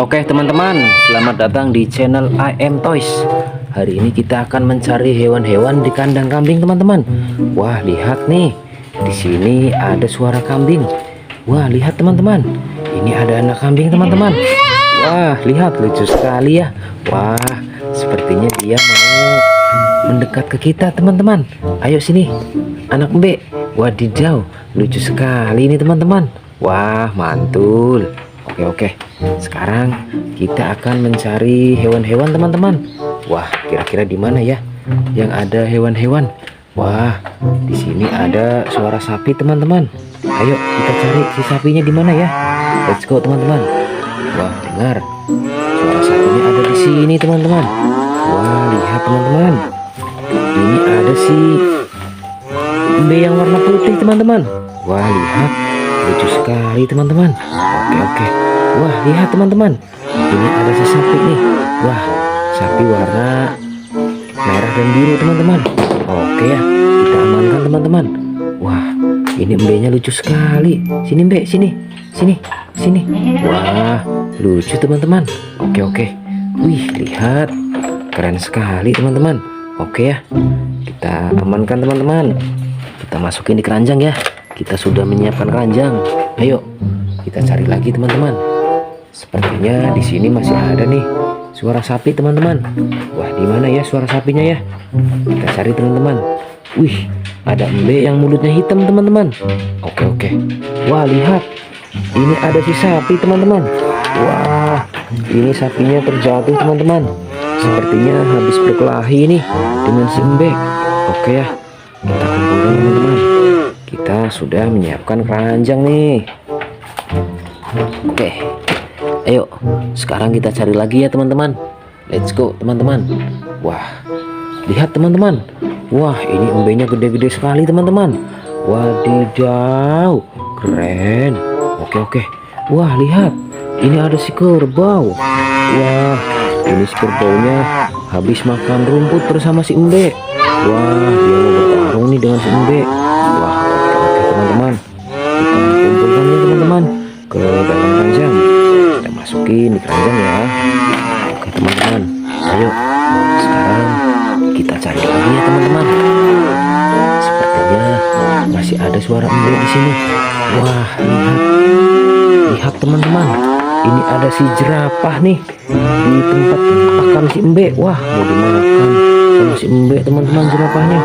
Oke teman-teman, selamat datang di channel I Am Toys. Hari ini kita akan mencari hewan-hewan di kandang kambing teman-teman. Wah lihat nih, di sini ada suara kambing. Wah lihat teman-teman, ini ada anak kambing teman-teman. Wah lihat lucu sekali ya. Wah sepertinya dia mau mendekat ke kita teman-teman. Ayo sini, anak mbek. Wadidaw, lucu sekali ini teman-teman. Wah mantul. Oke oke. Sekarang kita akan mencari hewan-hewan teman-teman. Wah, kira-kira di mana ya? Yang ada hewan-hewan. Wah, di sini ada suara sapi teman-teman. Ayo kita cari si sapinya di mana ya? Let's go teman-teman. Wah, dengar. Suara sapinya ada di sini teman-teman. Wah, lihat teman-teman. Ini ada si Mbe yang warna putih teman-teman. Wah, lihat. Lucu sekali teman-teman. Oke oke. Wah lihat teman-teman. Ini ada si sapi nih. Wah sapi warna merah dan biru teman-teman. Oke ya kita amankan teman-teman. Wah ini mbenya lucu sekali. Sini mbe sini sini sini. Wah lucu teman-teman. Oke oke. Wih lihat keren sekali teman-teman. Oke ya kita amankan teman-teman. Kita masukin di keranjang ya. Kita sudah menyiapkan keranjang. Ayo, kita cari lagi teman-teman. Sepertinya di sini masih ada nih suara sapi teman-teman. Wah, di mana ya suara sapinya ya? Kita cari teman-teman. Wih, ada embe yang mulutnya hitam teman-teman. Oke oke. Wah lihat, ini ada si sapi teman-teman. Wah, ini sapinya terjatuh teman-teman. Sepertinya habis berkelahi nih dengan si embe. Oke ya, kita kumpulkan teman-teman. Kita sudah menyiapkan keranjang nih. Oke, ayo sekarang kita cari lagi ya teman-teman. Let's go teman-teman. Wah, lihat teman-teman. Wah, ini embenya gede-gede sekali teman-teman. Wadidaw, keren. Oke oke. Wah, lihat. Ini ada si kerbau. Wah, ini si kerbaunya habis makan rumput bersama si embe. Wah, dia mau bertarung nih dengan si embe. Wah, oke oke teman-teman. Kita kumpulkan ya teman-teman ke dalam keranjang. Kita masukin di keranjang ya. Oke teman-teman, ayo sekarang kita cari lagi ya teman-teman. Sepertinya masih ada suara embe di sini. Wah, lihat, lihat teman-teman. Ini ada si jerapah nih di tempat makan si embe. Wah, mau dimakan sama si embe teman-teman jerapahnya.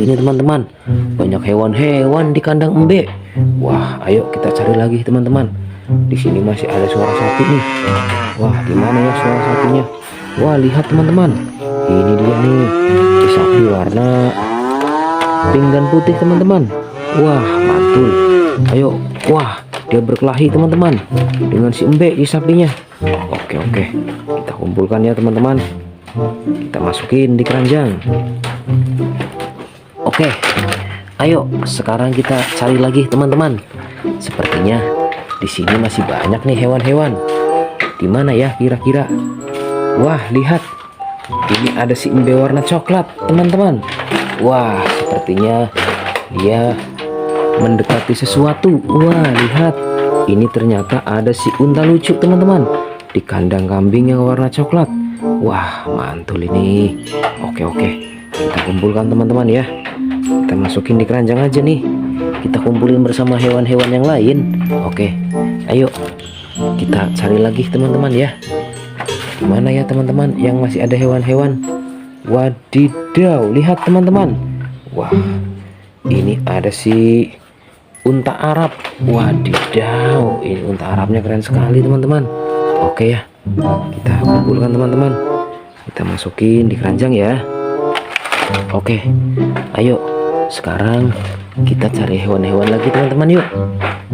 Ini teman-teman. Banyak hewan-hewan di kandang embe. Wah, ayo kita cari lagi teman-teman. Di sini masih ada suara sapi nih. Wah, di mana ya suara sapinya? Wah, lihat teman-teman. Ini dia nih. Si sapi warna pink dan putih teman-teman. Wah, mantul. Ayo, wah, dia berkelahi teman-teman dengan si embe si sapinya. Oke, oke. Kita kumpulkan ya teman-teman. Kita masukin di keranjang. Oke. Ayo, sekarang kita cari lagi teman-teman. Sepertinya di sini masih banyak nih hewan-hewan. Di mana ya kira-kira? Wah, lihat. Ini ada si embe warna coklat, teman-teman. Wah, sepertinya dia mendekati sesuatu. Wah, lihat. Ini ternyata ada si unta lucu, teman-teman. Di kandang kambing yang warna coklat. Wah, mantul ini. Oke, oke. Kita kumpulkan teman-teman ya. Kita masukin di keranjang aja nih. Kita kumpulin bersama hewan-hewan yang lain. Oke. Ayo. Kita cari lagi teman-teman ya. Gimana ya teman-teman yang masih ada hewan-hewan? Wadidaw, lihat teman-teman. Wah, ini ada si unta Arab. Wadidaw, ini unta Arabnya keren sekali teman-teman. Oke ya, kita kumpulkan teman-teman. Kita masukin di keranjang ya. Oke, ayo sekarang kita cari hewan-hewan lagi teman-teman yuk.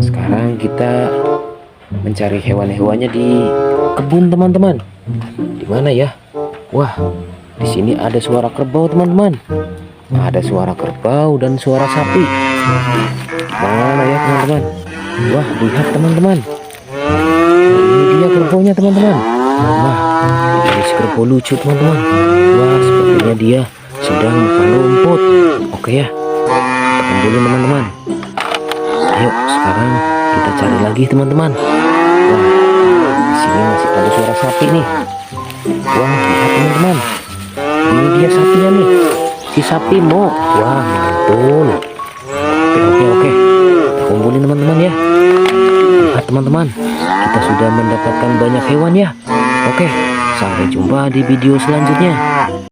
Sekarang kita mencari hewan-hewannya di kebun teman-teman. Di mana ya? Wah, di sini ada suara kerbau teman-teman. Ada suara kerbau dan suara sapi. Mana ya teman-teman? Wah, lihat teman-teman. Ini dia kerbaunya teman-teman. Wah, ini kerbau lucu teman-teman. Wah, sepertinya dia lagi teman-teman. Wah, di sini masih ada suara sapi nih. Wah, lihat teman-teman. Ini dia sapinya nih. Si sapi mau. Wah, mantul. Oke, oke, oke. Kita kumpulin teman-teman ya. Lihat teman-teman, kita sudah mendapatkan banyak hewan ya. Oke, sampai jumpa di video selanjutnya.